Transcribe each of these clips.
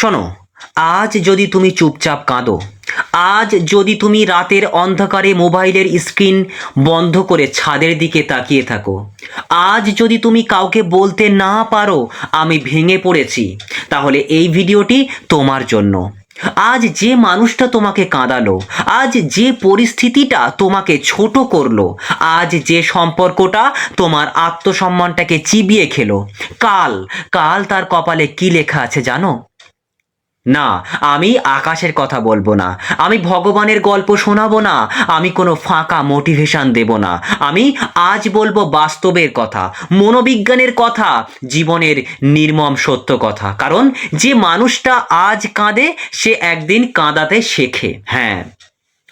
শোনো, আজ যদি তুমি চুপচাপ কাঁদো, আজ যদি তুমি রাতের অন্ধকারে মোবাইলের স্ক্রিন বন্ধ করে ছাদের দিকে তাকিয়ে থাকো, আজ যদি তুমি কাউকে বলতে না পারো আমি ভেঙে পড়েছি, তাহলে এই ভিডিওটি তোমার জন্য। আজ যে মানুষটা তোমাকে কাঁদালো, আজ যে পরিস্থিতিটা তোমাকে ছোট করল, আজ যে সম্পর্কটা তোমার আত্মসম্মানটাকে চিবিয়ে খেলো, কাল কাল তার কপালে কি লেখা আছে জানো? না, আমি আকাশের কথা বলব না। আমি ভগবানের গল্প শোনাবো না। আমি কোনো ফাঁকা মোটিভেশন দেব না। আমি আজ বলব বাস্তবের কথা, মনোবিজ্ঞানের কথা, জীবনের নির্মম সত্য কথা। কারণ যে মানুষটা আজ কাঁদে, সে একদিন কাঁদাতে শেখে। হ্যাঁ।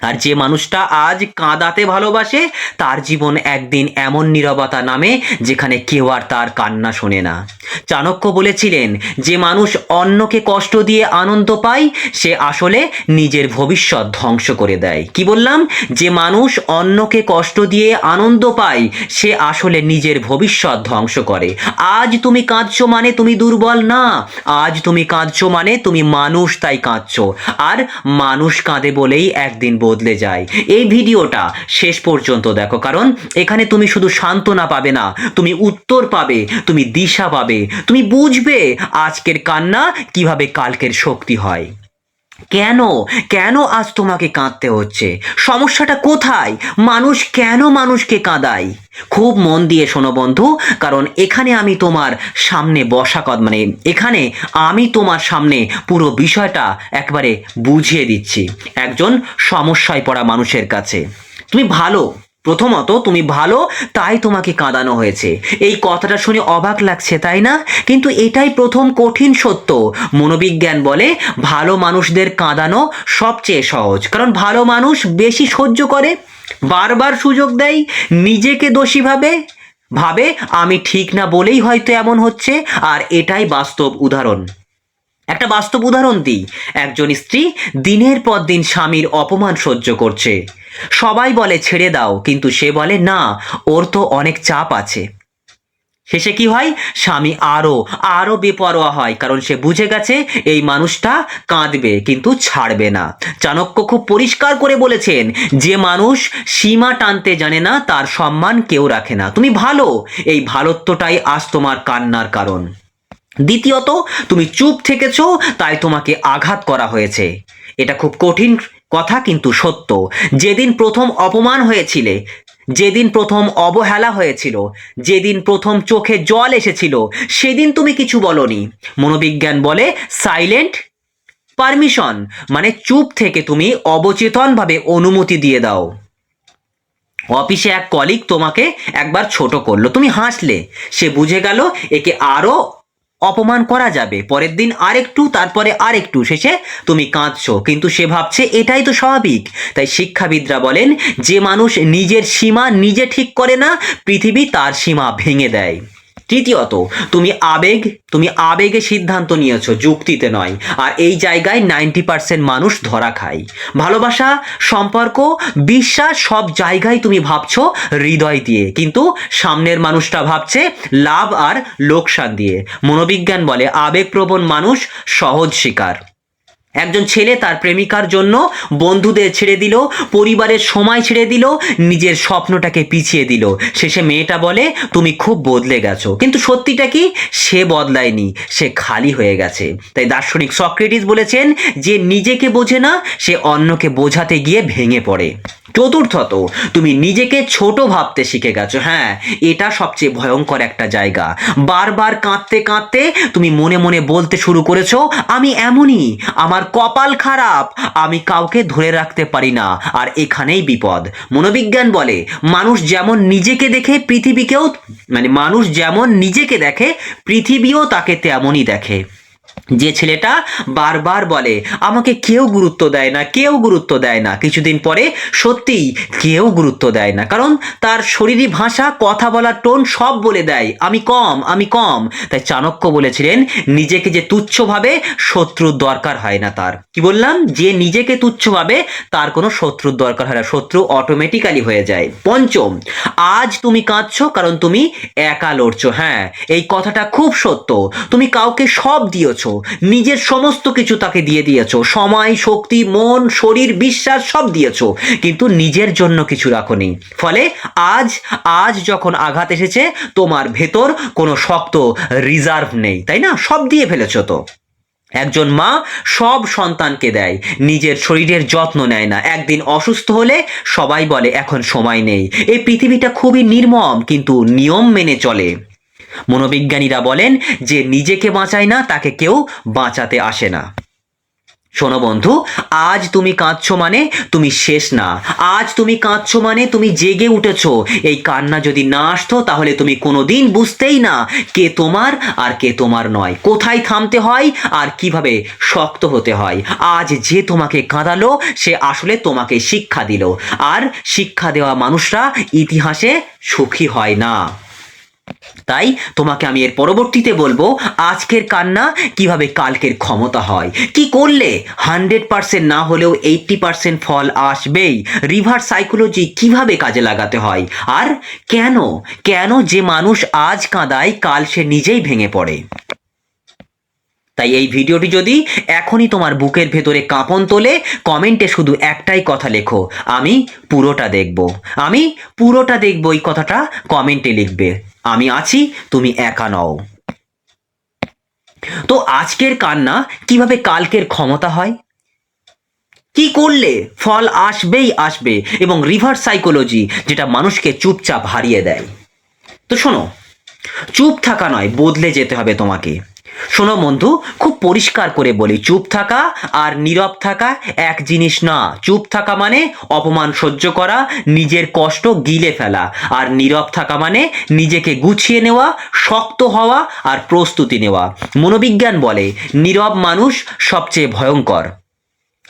আর যে মানুষটা আজ কাঁদাতে ভালোবাসে, তার জীবন একদিন এমন নীরবতা নামে, যেখানে কেউ আর তার কান্না শোনে না। চাণক্য বলেছিলেন, যে মানুষ অন্যকে কষ্ট দিয়ে আনন্দ পায়, সে আসলে নিজের ভবিষ্যৎ ধ্বংস করে দেয়। কি বললাম? যে মানুষ অন্যকে কষ্ট দিয়ে আনন্দ পায়, সে আসলে নিজের ভবিষ্যৎ ধ্বংস করে। আজ তুমি কাঁদছো মানে তুমি দুর্বল না, আজ তুমি কাঁদছো মানে তুমি মানুষ তাই কাঁদছো। আর মানুষ কাঁদে বলেই একদিন বদলে যায়। এই ভিডিওটা শেষ পর্যন্ত দেখো, কারণ এখানে তুমি শুধু সান্ত্বনা পাবে না, তুমি উত্তর পাবে, তুমি দিশা পাবে, তুমি বুঝবে আজকের কান্না কীভাবে কালকের শক্তি হয়। কেন? কেন আজ তোমাকে কাঁদতে হচ্ছে? সমস্যাটা কোথায়? মানুষ কেন মানুষকে কাঁদায়? খুব মন দিয়ে শোনো বন্ধু, কারণ এখানে আমি তোমার সামনে বসা কদ মানে এখানে আমি তোমার সামনে পুরো বিষয়টা একবারে বুঝিয়ে দিচ্ছি। একজন সমস্যায় পড়া মানুষের কাছে। তুমি ভালো প্রথমত তুমি ভালো, তাই তোমাকে কাঁদানো হয়েছে। এই কথাটা শুনে অবাক লাগছে, তাই না? কিন্তু এটাই প্রথম কঠিন সত্য। মনোবিজ্ঞান বলে ভালো মানুষদের কাঁদানো সবচেয়ে সহজ। কারণ ভালো মানুষ বেশি সহ্য করে, বারবার সুযোগ দেয়, নিজেকে দোষী ভাবে ভাবে আমি ঠিক না বলেই হয়তো এমন হচ্ছে, আর এটাই বাস্তব উদাহরণ। একটা বাস্তব উদাহরণ দিই। একজন স্ত্রী দিনের পর দিন স্বামীর অপমান সহ্য করছে। সবাই বলে, ছেড়ে দাও। কিন্তু সে বলে, না, ওর তো অনেক চাপ আছে। শেষে কি হয়? স্বামী আরও আরও বেপরোয়া হয়, কারণ সে বুঝে গেছে এই মানুষটা কাঁদবে, কিন্তু ছাড়বে না। চাণক্য খুব পরিষ্কার করে বলেছেন, যে মানুষ সীমা টানতে জানে না, তার সম্মান কেউ রাখে না। তুমি ভালো, এই ভালোত্বটাই আজ তোমার কান্নার কারণ। দ্বিতীয়ত, তুমি চুপ থেকেছো, তাই তোমাকে আঘাত করা হয়েছে। এটা খুব কঠিন কথা কিন্তু সত্য। যেদিন প্রথম অপমান হয়েছিলে, যেদিন প্রথম অবহেলা হয়েছিল, যেদিন প্রথম চোখে জল এসেছিল, সেদিন তুমি কিছু বলনি। মনোবিজ্ঞান বলে সাইলেন্ট পারমিশন মানে চুপ থেকে তুমি অবচেতনভাবে অনুমতি দিয়ে দাও। অফিসে এক কলিগ তোমাকে একবার ছোট করল। তুমি হাসলে, সে বুঝে গেল একে আরও অপমান করা যাবে। পরের দিন আরেকটু, তারপরে আরেকটু। শেষে তুমি কাঁদছো, কিন্তু সে ভাবছে এটাই তো স্বাভাবিক। তাই শিক্ষাবিদরা বলেন, যে মানুষ নিজের সীমা নিজে ঠিক করে না, পৃথিবী তার সীমা ভেঙে দেয়। তৃতীয়ত, তুমি আবেগ, তুমি আবেগে সিদ্ধান্ত নিয়েছো যুক্তিতে নয়। আর এই জায়গায় নাইনটি পার্সেন্ট মানুষ ধরা খায়। ভালোবাসা, সম্পর্ক, বিশ্বাস সব জায়গায় তুমি ভাবছ হৃদয় দিয়ে। কিন্তু সামনের মানুষটা ভাবছে লাভ আর লোকসান দিয়ে। মনোবিজ্ঞান বলে, আবেগপ্রবণ মানুষ সহজ শিকার। একজন ছেলে তার প্রেমিকার জন্য বন্ধুদের ছেড়ে দিল, পরিবারের সময় ছেড়ে দিল, নিজের স্বপ্নটাকে পিছিয়ে দিল। শেষে মেয়েটা বলে, তুমি খুব বদলে গেছো। কিন্তু সত্যিটা কি? সে বদলায়নি, সে খালি হয়ে গেছে। তাই দার্শনিক সক্রেটিস বলেছেন, যে নিজেকে বোঝে না, সে অন্যকে বোঝাতে গিয়ে ভেঙে পড়ে। চতুর্থত, তুমি নিজেকে ছোট ভাবতে শিখে গেছো। হ্যাঁ এটা সবচেয়ে ভয়ঙ্কর একটা জায়গা। বারবার কাঁদতে কাঁদতে তুমি মনে মনে বলতে শুরু করেছ, আমি এমনই, আমার কপাল খারাপ, আমি কাউকে ধরে রাখতে পারি না। আর এখানেই বিপদ। মনোবিজ্ঞান বলে, মানুষ যেমন নিজেকে দেখে পৃথিবীকেও মানে মানুষ যেমন নিজেকে দেখে, পৃথিবীও তাকে তেমনই দেখে। যে ছেলেটা বারবার বলে, আমাকে কেউ গুরুত্ব দেয় না, কেউ গুরুত্ব দেয় না। কিছুদিন পরে সত্যিই কেউ গুরুত্ব দেয় না। কারণ তার শরীরী ভাষা, কথা বলার টোন সব বলে দেয়, আমি কম আমি কম। তাই চাণক্য বলেছিলেন, নিজেকে যে তুচ্ছভাবে শত্রুর দরকার হয় না তার। কি বললাম? যে নিজেকে তুচ্ছভাবে তার কোনো শত্রুর দরকার হয় না। শত্রু অটোমেটিক্যালি হয়ে যায়। পঞ্চম, আজ তুমি কাঁদছো কারণ তুমি একা লড়ছো। হ্যাঁ এই কথাটা খুব সত্য। তুমি কাউকে সব দিয়েছ দিয়েছ, নিজের সমস্ত কিছু তাকে দিয়ে দিয়েছ, সময়, শক্তি, মন, শরীর, বিশ্বাস সব দিয়েছ, কিন্তু নিজের জন্য কিছু রাখোনি। ফলে আজ আজ যখন আঘাত এসেছে, তোমার ভেতর কোনো শক্ত রিজার্ভ নেই, তাই না? সব দিয়ে ফেলেছো তো। একজন মা সব সন্তানকে দেয়, নিজের শরীরের যত্ন নেয় না। একদিন অসুস্থ হলে সবাই বলে, এখন সময় নেই। এই পৃথিবীটা খুবই নির্মম, কিন্তু নিয়ম মেনে চলে। মনোবিজ্ঞানীরা বলেন যে নিজেকে বাঁচায় না, তাকে কেউ বাঁচাতে আসে না। শোনো বন্ধু, আজ তুমি কাঁদছো মানে তুমি শেষ না। আজ তুমি কাঁদছো মানে তুমি জেগে উঠেছো। এই কান্না যদি না আসতো, তাহলে তুমি কোনোদিন বুঝতেই না কে তোমার আর কে তোমার নয়। কোথায় থামতে হয় আর কীভাবে শক্ত হতে হয়। আজ যে তোমাকে কাঁদালো, সে আসলে তোমাকে শিক্ষা দিল। আর শিক্ষা দেওয়া মানুষরা ইতিহাসে সুখী হয় না। তাই তোমাকে আমি এর পরবর্তীতে বলব, আজকের কান্না কীভাবে কালকের ক্ষমতা হয়। কি করলে হান্ড্রেড পার্সেন্ট না হলেও এইটটি পার্সেন্ট ফল আসবেই? রিভার সাইকোলজি কীভাবে কাজে লাগাতে হয়? আর কেন কেন যে মানুষ আজ কাঁদায়, কাল সে নিজেই ভেঙে পড়ে? তাই এই ভিডিওটি যদি এখনই তোমার বুকের ভেতরে কাঁপন তোলে, কমেন্টে শুধু একটাই কথা লেখো, আমি পুরোটা দেখব। আমি পুরোটা দেখব এই কথাটা, কমেন্টে লিখবে। আমি আছি, তুমি একা নও। তো আজকের কান্না কীভাবে কালকের ক্ষমতা হয়? কি করলে ফল আসবেই আসবে এবং রিভার্স সাইকোলজি যেটা মানুষকে চুপচাপ হারিয়ে দেয়? তো শোনো, চুপ থাকা নয়, বদলে যেতে হবে তোমাকে। শোনো বন্ধু, খুব পরিষ্কার করে বলি, চুপ থাকা আর নীরব থাকা এক জিনিস না। চুপ থাকা মানে অপমান সহ্য করা, নিজের কষ্ট গিলে ফেলা, আর নীরব থাকা মানে নিজেকে গুছিয়ে নেওয়া, শক্ত হওয়া আর প্রস্তুতি নেওয়া। মনোবিজ্ঞান বলে, নীরব মানুষ সবচেয়ে ভয়ঙ্কর।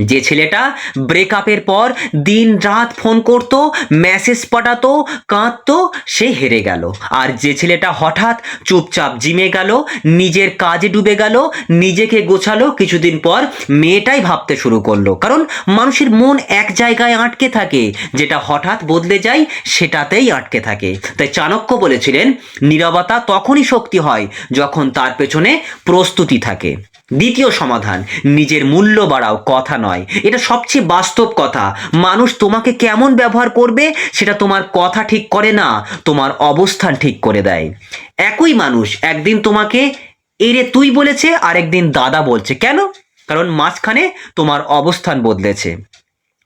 যে ছেলেটা ব্রেকআপের পর দিন রাত ফোন করত মেসেজ পাঠাতো, কাঁদতো, সে হেরে গেল। আর যে ছেলেটা হঠাৎ চুপচাপ জিমে গেল, নিজের কাজে ডুবে গেল, নিজেকে গোছালো, কিছুদিন পর মেয়েটাই ভাবতে শুরু করল। কারণ মানুষের মন এক জায়গায় আটকে থাকে, যেটা হঠাৎ বদলে যায়, সেটাতেই আটকে থাকে। তাই চাণক্য বলেছিলেন, নীরবতা তখনই শক্তি হয় যখন তার পেছনে প্রস্তুতি থাকে। দ্বিতীয় সমাধান, নিজের মূল্য বাড়াও, কথা নয়। এটা সবচেয়ে বাস্তব কথা। মানুষ তোমাকে কেমন ব্যবহার করবে সেটা তোমার কথা ঠিক করে না, তোমার অবস্থান ঠিক করে দেয়। একই মানুষ একদিন তোমাকে এরে তুই বলেছে আর একদিন দাদা বলছে। কেন? কারণ মাঝখানে তোমার অবস্থান বদলেছে।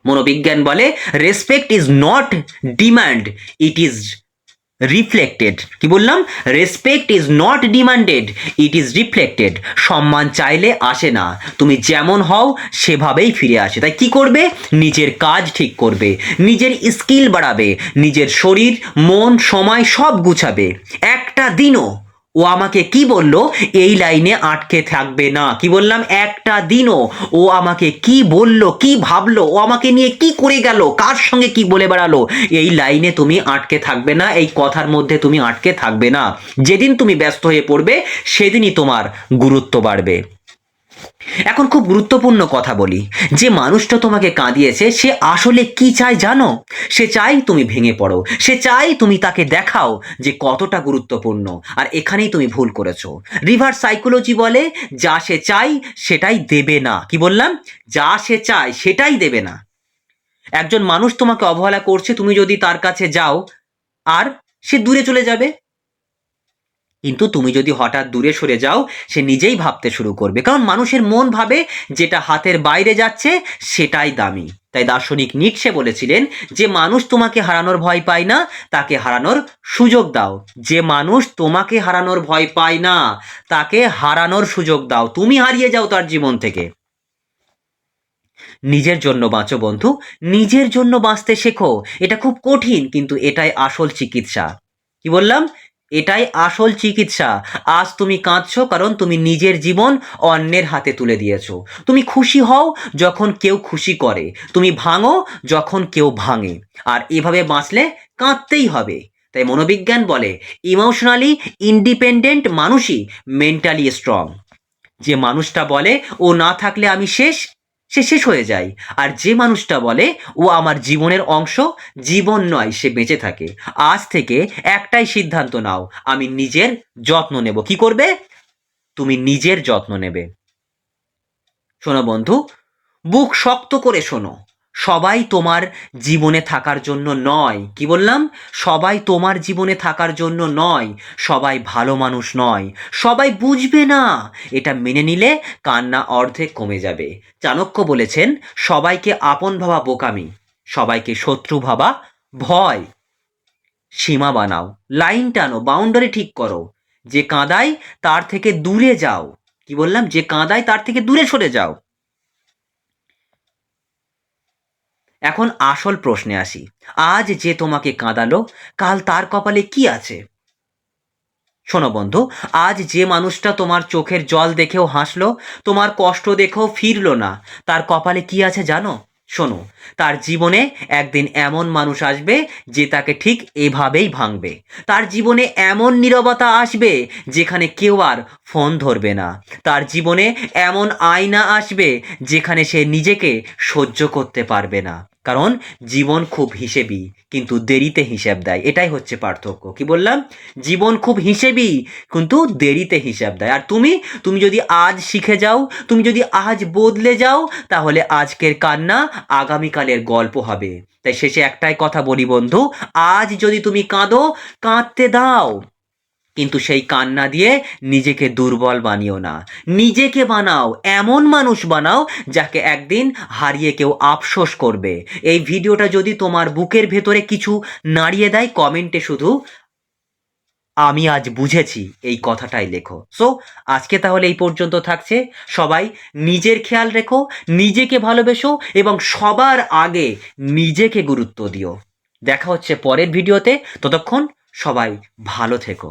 মনোবিজ্ঞান বলে respect is not demand it is reflected কি বললাম? Respect is not demanded it is reflected সম্মান চাইলে আসে না। তুমি যেমন হও, সেভাবেই ফিরে আসে। তাই কি করবে? নিজের কাজ ঠিক করবে। নিজের স্কিল বাড়াবে। নিজের শরীর, মন, সময় সব গুছাবে। একটা দিনও ও আমাকে কি বলল? এই লাইনে আটকে থাকবে না। কি বললাম? একটা দিনও। ও আমাকে কি বলল? কি ভাবলো? ও আমাকে নিয়ে কি করে গেল? কার সঙ্গে কি বলে বেড়ালো? এই লাইনে তুমি আটকে থাকবে না। এই কথার মধ্যে তুমি আটকে থাকবে না। যেদিন তুমি ব্যস্ত হয়ে পড়বে, সেদিনই তোমার গুরুত্ব বাড়বে। এখন খুব গুরুত্বপূর্ণ কথা বলি। যে মানুষটা তোমাকে কাঁদিয়েছে, সে আসলে কি চায় জানো? সে চাই তুমি ভেঙে পড়ো। সে চাই তুমি তাকে দেখাও যে কতটা গুরুত্বপূর্ণ। আর এখানেই তুমি ভুল করেছ। রিভার সাইকোলজি বলে, যা সে চাই সেটাই দেবে না। কি বললাম? যা সে চায়, সেটাই দেবে না। একজন মানুষ তোমাকে অবহেলা করছে, তুমি যদি তার কাছে যাও, আর সে দূরে চলে যাবে। কিন্তু তুমি যদি হঠাৎ দূরে সরে যাও, সে নিজেই ভাবতে শুরু করবে। কারণ মানুষের মন ভাবে যেটা হাতের বাইরে যাচ্ছে, সেটাই দামি। তাই দার্শনিক নিটসে বলেছিলেন, যে মানুষ তোমাকে হারানোর ভয় পায় না, তাকে হারানোর সুযোগ দাও। যে মানুষ তোমাকে হারানোর ভয় পায় না, তাকে হারানোর সুযোগ দাও। তুমি হারিয়ে যাও তার জীবন থেকে। নিজের জন্য বাঁচো বন্ধু। নিজের জন্য বাঁচতে শেখো। এটা খুব কঠিন, কিন্তু এটাই আসল চিকিৎসা। কি বললাম? এটাই আসল চিকিৎসা। আজ তুমি কাঁদছো কারণ তুমি নিজের জীবন অন্যের হাতে তুলে দিয়েছ। তুমি খুশি হও যখন কেউ খুশি করে। তুমি ভাঙো যখন কেউ ভাঙে। আর এভাবে বাঁচলে কাঁদতেই হবে। তাই মনোবিজ্ঞান বলে, ইমোশনালি ইন্ডিপেন্ডেন্ট মানুষই মেন্টালি স্ট্রং। যে মানুষটা বলে, ও না থাকলে আমি শেষ সে শেষ হয়ে যায়। আর যে মানুষটা বলে, ও আমার জীবনের অংশ, জীবন নয়, সে বেঁচে থাকে। আজ থেকে একটাই সিদ্ধান্ত নাও, আমি নিজের যত্ন নেব। কি করবে? তুমি নিজের যত্ন নেবে। শোনো বন্ধু, বুক শক্ত করে শোনো। সবাই তোমার জীবনে থাকার জন্য নয়। কি বললাম? সবাই তোমার জীবনে থাকার জন্য নয়। সবাই ভালো মানুষ নয়। সবাই বুঝবে না। এটা মেনে নিলে কান্না অর্ধেক কমে যাবে। চাণক্য বলেছেন, সবাইকে আপন ভাবা বোকামি, সবাইকে শত্রু ভাবা ভয়। সীমা বানাও, লাইন টানো, বাউন্ডারি ঠিক করো। যে কাঁদায় তার থেকে দূরে যাও। কি বললাম? যে কাঁদায় তার থেকে দূরে সরে যাও। এখন আসল প্রশ্নে আসি। আজ যে তোমাকে কাঁদালো, কাল তার কপালে কি আছে? শোনো বন্ধু, আজ যে মানুষটা তোমার চোখের জল দেখেও হাসলো, তোমার কষ্ট দেখেও ফিরলো না, তার কপালে কি আছে জানো? শোনো, তার জীবনে একদিন এমন মানুষ আসবে যে তাকে ঠিক এভাবেই ভাঙবে। তার জীবনে এমন নিরবতা আসবে যেখানে কেউ আর ফোন ধরবে না। তার জীবনে এমন আয়না আসবে যেখানে সে নিজেকে সহ্য করতে পারবে না। কারণ জীবন খুব হিসেবি, কিন্তু দেরিতে হিসাব দেয়। এটাই হচ্ছে পার্থক্য। কি বললাম? জীবন খুব হিসেবি, কিন্তু দেরিতে হিসাব দেয়। আর তুমি তুমি যদি আজ শিখে যাও, তুমি যদি আজ বদলে যাও, তাহলে আজকের কান্না আগামীকালের গল্প হবে। তাই শেষে একটাই কথা বলি বন্ধু, আজ যদি তুমি কাঁদো, কাঁদতে দাও। কিন্তু সেই কান্না দিয়ে নিজেকে দুর্বল বানিও না। নিজেকে বানাও, এমন মানুষ বানাও যাকে একদিন হারিয়ে কেউ আফসোস করবে। এই ভিডিওটা যদি তোমার বুকের ভেতরে কিছু নাড়িয়ে দেয়, কমেন্টে শুধু আমি আজ বুঝেছি এই কথাটাই লেখো। সো আজকে তাহলে এই পর্যন্ত থাকছে। সবাই নিজের খেয়াল রেখো, নিজেকে ভালোবেসো এবং সবার আগে নিজেকে গুরুত্ব দিও। দেখা হচ্ছে পরের ভিডিওতে। ততক্ষণ সবাই ভালো থেকো।